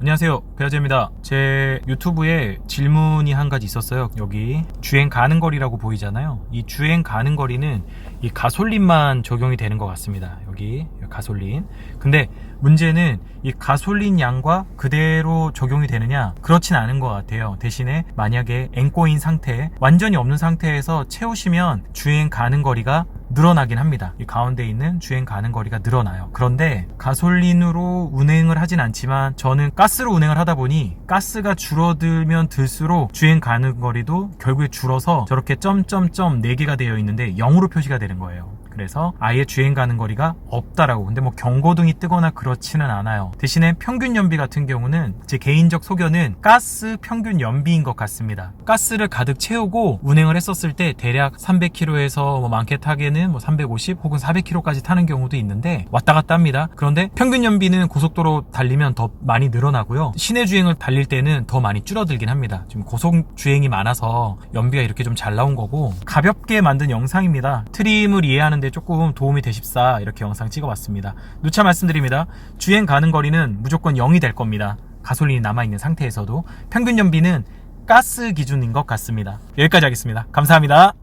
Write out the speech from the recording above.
안녕하세요. 배아재입니다. 제 유튜브에 질문이 한 가지 있었어요. 여기 주행 가는 거리라고 보이잖아요. 이 주행 가는 거리는 이 가솔린만 적용이 되는 것 같습니다. 여기 가솔린. 근데 문제는 이 가솔린 양과 그대로 적용이 되느냐? 그렇진 않은 것 같아요. 대신에 만약에 앵꼬인 상태, 완전히 없는 상태에서 채우시면 주행 가는 거리가 늘어나긴 합니다. 이 가운데 있는 주행 가는 거리가 늘어나요. 그런데 가솔린으로 운행을 하진 않지만 저는 가스로 운행을 하다 보니 가스가 줄어들면 들수록 주행 가는 거리도 결국에 줄어서 저렇게 점점점 4개가 되어 있는데 0으로 표시가 되는 거예요. 그래서 아예 주행 가는 거리가 없다라고. 근데 뭐 경고등이 뜨거나 그렇지는 않아요. 대신에 평균 연비 같은 경우는 제 개인적 소견은 가스 평균 연비인 것 같습니다. 가스를 가득 채우고 운행을 했었을 때 대략 300km에서 뭐 많게 타게는 뭐 350 혹은 400km까지 타는 경우도 있는데 왔다 갔다 합니다. 그런데 평균 연비는 고속도로 달리면 더 많이 늘어나고요. 시내 주행을 달릴 때는 더 많이 줄어들긴 합니다. 지금 고속 주행이 많아서 연비가 이렇게 좀 잘 나온 거고 가볍게 만든 영상입니다. 트림을 이해하는데 조금 도움이 되십사 이렇게 영상 찍어봤습니다. 누차 말씀드립니다. 주행 가는 거리는 무조건 0이 될 겁니다. 가솔린이 남아있는 상태에서도 평균 연비는 가스 기준인 것 같습니다. 여기까지 하겠습니다. 감사합니다.